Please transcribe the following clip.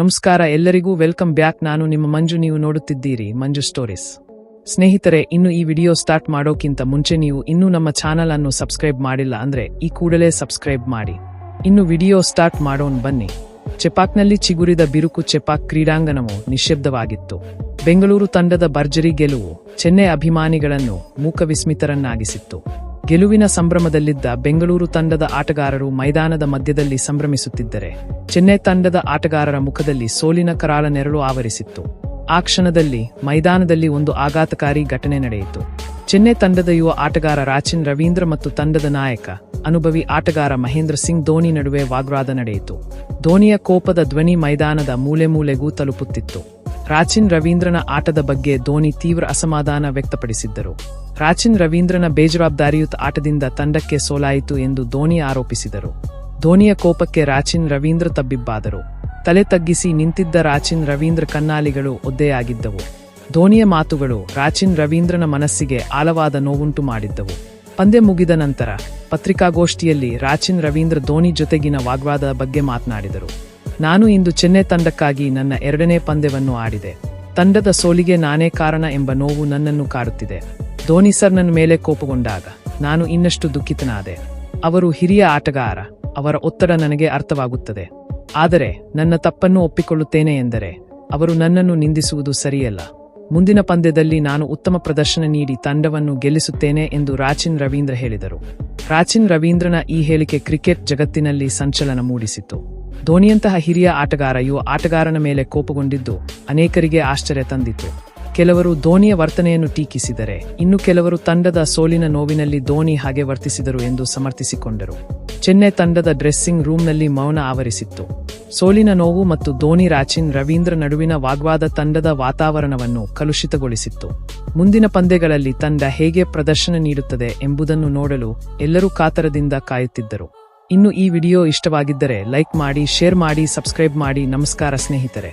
ನಮಸ್ಕಾರ, ಎಲ್ಲರಿಗೂ welcome back. ನಾನು ನಿಮ್ಮ ಮಂಜು, ನೀವು ನೋಡುತ್ತಿದ್ದೀರಿ ಮಂಜು ಸ್ಟೋರೀಸ್. ಸ್ನೇಹಿತರೆ, ಇನ್ನು ಈ ವಿಡಿಯೋ ಸ್ಟಾರ್ಟ್ ಮಾಡೋಕ್ಕಿಂತ ಮುಂಚೆ ನೀವು ಇನ್ನೂ ನಮ್ಮ ಚಾನಲ್ ಅನ್ನು ಸಬ್ಸ್ಕ್ರೈಬ್ ಮಾಡಿಲ್ಲ ಅಂದ್ರೆ ಈ ಕೂಡಲೇ ಸಬ್ಸ್ಕ್ರೈಬ್ ಮಾಡಿ. ಇನ್ನು ವಿಡಿಯೋ ಸ್ಟಾರ್ಟ್ ಮಾಡೋನ್ ಬನ್ನಿ. ಚೆಪಾಕ್ನಲ್ಲಿ ಚಿಗುರಿದ ಬಿರುಕು ಚೆಪಾಕ್ ಕ್ರೀಡಾಂಗಣವು ನಿಶ್ಶಬ್ದವಾಗಿತ್ತು ಬೆಂಗಳೂರು ತಂಡದ ಭರ್ಜರಿ ಗೆಲುವು, ಚೆನ್ನೈ ಅಭಿಮಾನಿಗಳನ್ನು ಮೂಕವಿಸ್ಮಿತರನ್ನಾಗಿಸಿತ್ತು. ಗೆಲುವಿನ ಸಂಭ್ರಮದಲ್ಲಿದ್ದ ಬೆಂಗಳೂರು ತಂಡದ ಆಟಗಾರರು ಮೈದಾನದ ಮಧ್ಯದಲ್ಲಿ ಸಂಭ್ರಮಿಸುತ್ತಿದ್ದರೆ, ಚೆನ್ನೈ ತಂಡದ ಆಟಗಾರರ ಮುಖದಲ್ಲಿ ಸೋಲಿನ ಕರಾಳ ನೆರಳು ಆವರಿಸಿತ್ತು. ಆ ಕ್ಷಣದಲ್ಲಿ ಮೈದಾನದಲ್ಲಿ ಒಂದು ಆಘಾತಕಾರಿ ಘಟನೆ ನಡೆಯಿತು. ಚೆನ್ನೈ ತಂಡದ ಯುವ ಆಟಗಾರ ರಾಚಿನ್ ರವೀಂದ್ರ ಮತ್ತು ತಂಡದ ನಾಯಕ, ಅನುಭವಿ ಆಟಗಾರ ಮಹೇಂದ್ರ ಸಿಂಗ್ ಧೋನಿ ನಡುವೆ ವಾಗ್ವಾದ ನಡೆಯಿತು. ಧೋನಿಯ ಕೋಪದ ಧ್ವನಿ ಮೈದಾನದ ಮೂಲೆ ಮೂಲೆಗೂ ತಲುಪುತ್ತಿತ್ತು. ರಾಚಿನ್ ರವೀಂದ್ರನ ಆಟದ ಬಗ್ಗೆ ಧೋನಿ ತೀವ್ರ ಅಸಮಾಧಾನ ವ್ಯಕ್ತಪಡಿಸಿದ್ದರು. ರಾಚಿನ್ ರವೀಂದ್ರನ ಬೇಜವಾಬ್ದಾರಿಯುತ ಆಟದಿಂದ ತಂಡಕ್ಕೆ ಸೋಲಾಯಿತು ಎಂದು ಧೋನಿ ಆರೋಪಿಸಿದರು. ಧೋನಿಯ ಕೋಪಕ್ಕೆ ರಾಚಿನ್ ರವೀಂದ್ರ ತಬ್ಬಿಬ್ಬಾದರು. ತಲೆ ತಗ್ಗಿಸಿ ನಿಂತಿದ್ದ ರಾಚಿನ್ ರವೀಂದ್ರ ಕನ್ನಾಲಿಗಳು ಒದ್ದೆಯಾಗಿದ್ದವು. ಧೋನಿಯ ಮಾತುಗಳು ರಾಚಿನ್ ರವೀಂದ್ರನ ಮನಸ್ಸಿಗೆ ಆಳವಾದ ನೋವುಂಟು ಮಾಡಿದ್ದವು. ಪಂದ್ಯ ಮುಗಿದ ನಂತರ ಪತ್ರಿಕಾಗೋಷ್ಠಿಯಲ್ಲಿ ರಾಚಿನ್ ರವೀಂದ್ರ ಧೋನಿ ಜೊತೆಗಿನ ವಾಗ್ವಾದದ ಬಗ್ಗೆ ಮಾತನಾಡಿದರು. ನಾನು ಇಂದು ಚೆನ್ನೈ ತಂಡಕ್ಕಾಗಿ ನನ್ನ ಎರಡನೇ ಪಂದ್ಯವನ್ನು ಆಡಿದೆ. ತಂಡದ ಸೋಲಿಗೆ ನಾನೇ ಕಾರಣ ಎಂಬ ನೋವು ನನ್ನನ್ನು ಕಾಡುತ್ತಿದೆ. ಧೋನಿ ಸರ್ ನನ್ನ ಮೇಲೆ ಕೋಪಗೊಂಡಾಗ ನಾನು ಇನ್ನಷ್ಟು ದುಃಖಿತನಾದೆ. ಅವರು ಹಿರಿಯ ಆಟಗಾರ, ಅವರ ಒತ್ತಡ ನನಗೆ ಅರ್ಥವಾಗುತ್ತದೆ. ಆದರೆ ನನ್ನ ತಪ್ಪನ್ನು ಒಪ್ಪಿಕೊಳ್ಳುತ್ತೇನೆ ಎಂದರೆ ಅವರು ನನ್ನನ್ನು ನಿಂದಿಸುವುದು ಸರಿಯಲ್ಲ. ಮುಂದಿನ ಪಂದ್ಯದಲ್ಲಿ ನಾನು ಉತ್ತಮ ಪ್ರದರ್ಶನ ನೀಡಿ ತಂಡವನ್ನು ಗೆಲ್ಲಿಸುತ್ತೇನೆ ಎಂದು ರಾಚಿನ್ ರವೀಂದ್ರ ಹೇಳಿದರು. ರಾಚಿನ್ ರವೀಂದ್ರನ ಈ ಹೇಳಿಕೆ ಕ್ರಿಕೆಟ್ ಜಗತ್ತಿನಲ್ಲಿ ಸಂಚಲನ ಮೂಡಿಸಿತು ಧೋನಿಯಂತಹ ಹಿರಿಯ ಆಟಗಾರ ಆಟಗಾರನ ಮೇಲೆ ಕೋಪಗೊಂಡಿದ್ದು ಅನೇಕರಿಗೆ ಆಶ್ಚರ್ಯ ತಂದಿತು. ಕೆಲವರು ಧೋನಿಯ ವರ್ತನೆಯನ್ನು ಟೀಕಿಸಿದರೆ, ಇನ್ನು ಕೆಲವರು ತಂಡದ ಸೋಲಿನ ನೋವಿನಲ್ಲಿ ಧೋನಿ ಹಾಗೆ ವರ್ತಿಸಿದರು ಎಂದು ಸಮರ್ಥಿಸಿಕೊಂಡರು. ಚೆನ್ನೈ ತಂಡದ ಡ್ರೆಸ್ಸಿಂಗ್ ರೂಮ್ನಲ್ಲಿ ಮೌನ ಆವರಿಸಿತ್ತು. ಸೋಲಿನ ನೋವು ಮತ್ತು ಧೋನಿ ರಾಚಿನ್ ರವೀಂದ್ರ ನಡುವಿನ ವಾಗ್ವಾದ ತಂಡದ ವಾತಾವರಣವನ್ನು ಕಲುಷಿತಗೊಳಿಸಿತ್ತು. ಮುಂದಿನ ಪಂದ್ಯಗಳಲ್ಲಿ ತಂಡ ಹೇಗೆ ಪ್ರದರ್ಶನ ನೀಡುತ್ತದೆ ಎಂಬುದನ್ನು ನೋಡಲು ಎಲ್ಲರೂ ಕಾತರದಿಂದ ಕಾಯುತ್ತಿದ್ದರು. ಇನ್ನು ಈ ವಿಡಿಯೋ ಇಷ್ಟವಾಗಿದ್ದರೆ ಲೈಕ್ ಮಾಡಿ ಶೇರ್ ಮಾಡಿ ಸಬ್ಸ್ಕ್ರೈಬ್ ಮಾಡಿ. ನಮಸ್ಕಾರ ಸ್ನೇಹಿತರೆ.